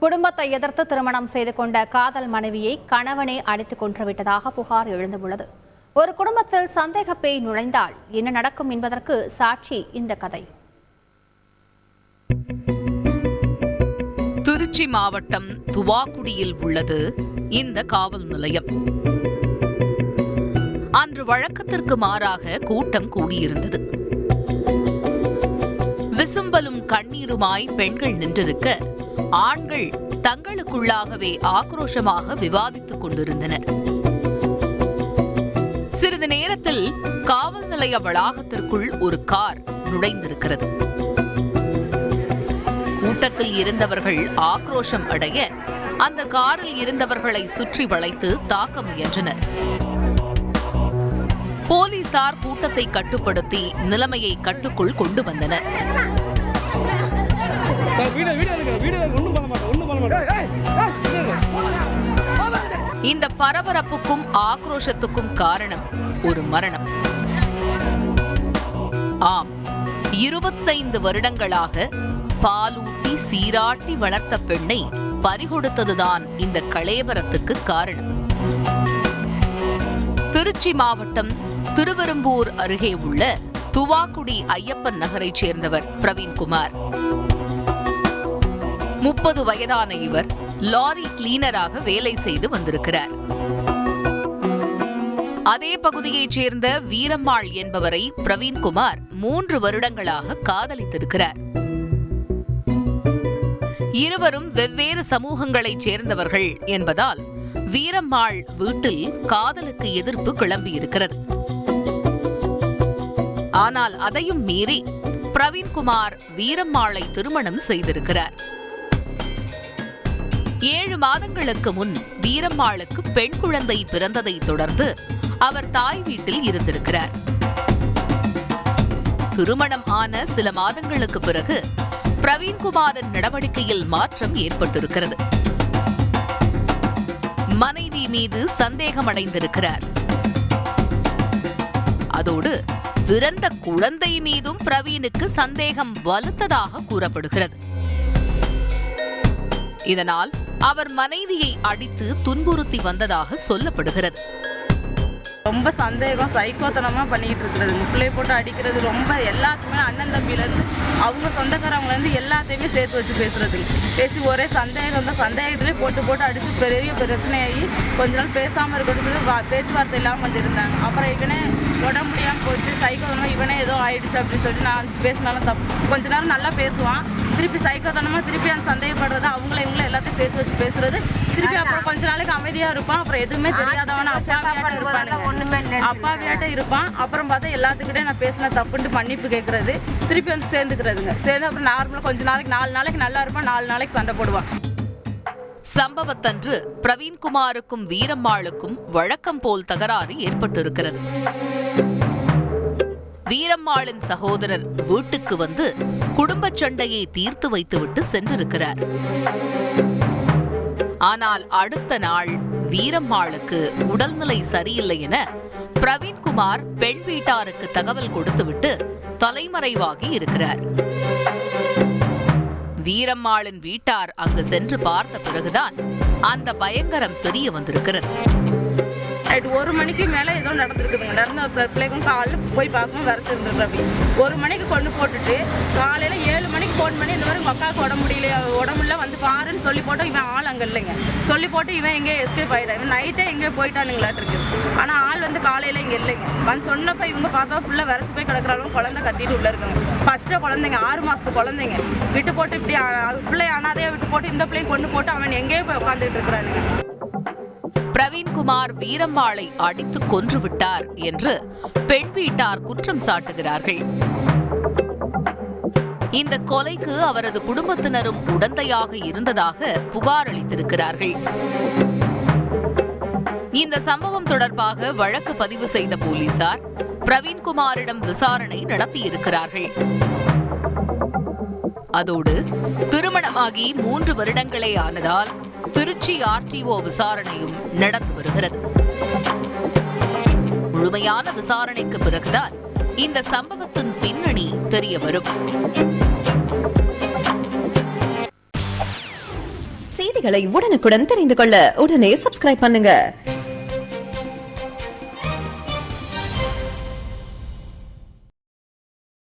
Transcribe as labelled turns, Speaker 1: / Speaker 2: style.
Speaker 1: குடும்பத்தை எதிர்த்து திருமணம் செய்து கொண்ட காதல் மனைவியை கணவனே அடித்துக் கொன்றுவிட்டதாக புகார் எழுந்துள்ளது. ஒரு குடும்பத்தில் சந்தேக பேய் நுழைந்தால் என்ன நடக்கும் என்பதற்கு சாட்சி இந்த கதை.
Speaker 2: திருச்சி மாவட்டம் துவாக்குடியில் உள்ளது இந்த காவல் நிலையம். அன்று வழக்கத்திற்கு மாறாக கூட்டம் கூடியிருந்தது. விசும்பலும் கண்ணீருமாய் பெண்கள் நின்றிருக்க ஆண்கள் தங்களுக்குள்ளாகவே ஆக்ரோஷமாக விவாதித்துக் கொண்டிருந்தனர். சிறிது நேரத்தில் காவல் நிலைய வளாகத்திற்குள் ஒரு கார் நுழைந்திருக்கிறது. கூட்டத்தில் இருந்தவர்கள் ஆக்ரோஷம் அடைய அந்த காரில் இருந்தவர்களை சுற்றி வளைத்து தாக்க முயன்றனர். போலீசார் கூட்டத்தை கட்டுப்படுத்தி நிலைமையை கட்டுக்குள் கொண்டு வந்தனர். இந்த பரபரப்புக்கும் ஆக்ரோஷத்துக்கும் காரணம் ஒரு மரணம். ஆம் இருபத்தைந்து வருடங்களாக பாலூட்டி சீராட்டி வளர்த்த பெண்ணை பறிகொடுத்ததுதான் இந்த களேபரத்துக்கு காரணம். திருச்சி மாவட்டம் திருவெரும்பூர் அருகே உள்ள துவாக்குடி ஐயப்பன் நகரைச் சேர்ந்தவர் பிரவீன்குமார். முப்பது வயதான இவர் லாரி கிளீனராக வேலை செய்து வந்திருக்கிறார். அதே பகுதியைச் சேர்ந்த வீரம்மாள் என்பவரை பிரவீன்குமார் மூன்று வருடங்களாக காதலித்திருக்கிறார். இருவரும் வெவ்வேறு சமூகங்களைச் சேர்ந்தவர்கள் என்பதால் வீரம்மாள் வீட்டில் காதலுக்கு எதிர்ப்பு கிளம்பியிருக்கிறது. ஆனால் அதையும் மீறி பிரவீன்குமார் வீரம்மாளை திருமணம் செய்திருக்கிறார். ஏழு மாதங்களுக்கு முன் வீரம்மாளுக்கு பெண் குழந்தை பிறந்ததை தொடர்ந்து அவர் தாய் வீட்டில் இருந்திருக்கிறார். திருமணம் ஆன சில மாதங்களுக்கு பிறகு பிரவீன்குமாரின் நடவடிக்கையில் மாற்றம் ஏற்பட்டிருக்கிறது. மனைவி மீது சந்தேகமடைந்திருக்கிறார். அதோடு பிறந்த குழந்தை மீதும் பிரவீனுக்கு சந்தேகம் வலுத்ததாக கூறப்படுகிறது. இதனால் அவர் மனைவியை அடித்து துன்புறுத்தி வந்ததாக சொல்லப்படுகிறது.
Speaker 3: ரொம்ப சந்தேகம் சைக்கோத்தனமாக பண்ணிக்கிட்டு இருக்கிறது. பிள்ளைய போட்டு அடிக்கிறது ரொம்ப எல்லாத்துக்குமே அண்ணன் தம்பியிலேருந்து அவங்க சொந்தக்காரவங்கலேருந்து எல்லாத்தையுமே சேர்த்து வச்சு பேசுறது. பேசி ஒரே சந்தேகம் தான். சந்தேகத்திலே போட்டு போட்டு அடித்து பெரிய பிரச்சனையாகி கொஞ்ச நாள் பேசாமல் இருக்கிறது சொல்லி வா பேச்சுவார்த்தை இல்லாமல் வந்துருந்தாங்க. அப்புறம் இவனே உடம்பு முடியாமல் போச்சு. சைக்கோத்தனமாக இவனே ஏதோ ஆயிடுச்சு அப்படின்னு சொல்லிட்டு நான் பேசினாலும் தப்பு. கொஞ்ச நேரம் நல்லா பேசுவான். திருப்பி சைக்கோத்தனமாக திருப்பி அந்த சந்தேகப்படுறது அவங்கள இவங்கள எல்லாத்தையும் சேர்த்து வச்சு பேசுறது. திருப்பி அப்புறம் கொஞ்ச நாளைக்கு அமைதியாக இருப்பான். அப்புறம் எதுவுமே தெரியாதவன அப்பாவியாட்ட இருப்பானுங்க. அப்பாவியாட்ட இருப்பான். அப்புறம் பார்த்தா எல்லாத்துக்கிட்டே நான் பேசின தப்புன்ட்டு மன்னிப்பு கேட்கறது திருப்பி வந்து சேர்ந்துக்கிறதுங்க. சேர்ந்து அப்புறம் நார்மலாக கொஞ்ச நாளைக்கு நாலு நாளைக்கு நல்லா இருப்பான். நாலு நாளைக்கு சண்டை போடுவான்.
Speaker 2: சம்பவத்தன்று பிரவீன்குமாருக்கும் வீரம்மாளுக்கும் வழக்கம் போல் தகராறு ஏற்பட்டிருக்கிறது. வீரம்மாளின் சகோதரர் வீட்டுக்கு வந்து குடும்ப சண்டையை தீர்த்து வைத்துவிட்டு சென்றிருக்கிறார். ஆனால் அடுத்த நாள் வீரம்மாளுக்கு உடல்நிலை சரியில்லை என பிரவீன்குமார் பெண் வீட்டாருக்கு தகவல் கொடுத்துவிட்டு தலைமறைவாகி இருக்கிறார். வீரம்மாளின் வீட்டார் அங்கு சென்று பார்த்த பிறகுதான் அந்த பயங்கரம் தெரிய வந்திருக்கிறது.
Speaker 3: நைட்டு ஒரு மணிக்கு மேலே ஏதோ நடந்திருக்குதுங்க. நடந்த பிள்ளைக்கும் காலைல போய் பார்க்கணும் விரைச்சிருந்துருக்கு ஒரு மணிக்கு கொண்டு போட்டுட்டு காலையில் ஏழு மணிக்கு ஃபோன் பண்ணி இந்த மாதிரி உங்கள் அக்காவுக்கு உடம்பு முடியல உடம்புல வந்து பாருன்னு சொல்லி போட்டு இவன் ஆள் அங்கே இல்லைங்க. சொல்லி போட்டு இவன் எங்கேயோ எஸ்கேப் ஆகிட்டான் இவன் நைட்டே எங்கேயோ போயிட்டானுங்களாட்டு இருக்கு. ஆனால் ஆள் வந்து காலையில் இங்கே இல்லைங்க. வந்து சொன்னப்ப இவங்க பார்த்தா ஃபுல்லாக விரைச்சி போய் கிடக்குறாலும் குழந்தை கத்திட்டு உள்ளே இருக்காங்க. பச்சை குழந்தைங்க ஆறு மாதத்து குழந்தைங்க. விட்டு போட்டு இப்படி பிள்ளை அனாதையாக விட்டு போட்டு இந்த பிள்ளையும் கொண்டு போட்டு அவன் எங்கேயோ போய் உட்காந்துட்டு இருக்கிறானுங்க.
Speaker 2: பிரவீன்குமார் வீரம்மாளை அடித்து கொன்றுவிட்டார் என்று பெண் வீட்டார் குற்றம் சாட்டுகிறார்கள். இந்த கொலைக்கு அவரது குடும்பத்தினரும் உடந்தையாக இருந்ததாக புகார் அளித்திருக்கிறார்கள். இந்த சம்பவம் தொடர்பாக வழக்கு பதிவு செய்த போலீசார் பிரவீன்குமாரிடம் விசாரணை நடத்தியிருக்கிறார்கள். அதோடு திருமணமாகி மூன்று வருடங்களே ஆனதால் திருச்சி ஆர்டிஓ விசாரணையும் நடந்து வருகிறது. முழுமையான விசாரணைக்கு பிறகுதான் இந்த சம்பவத்தின் பின்னணி தெரிய வரும்.
Speaker 4: செய்திகளை உடனுக்குடன் தெரிந்து கொள்ள உடனே சப்ஸ்கிரைப் பண்ணுங்க.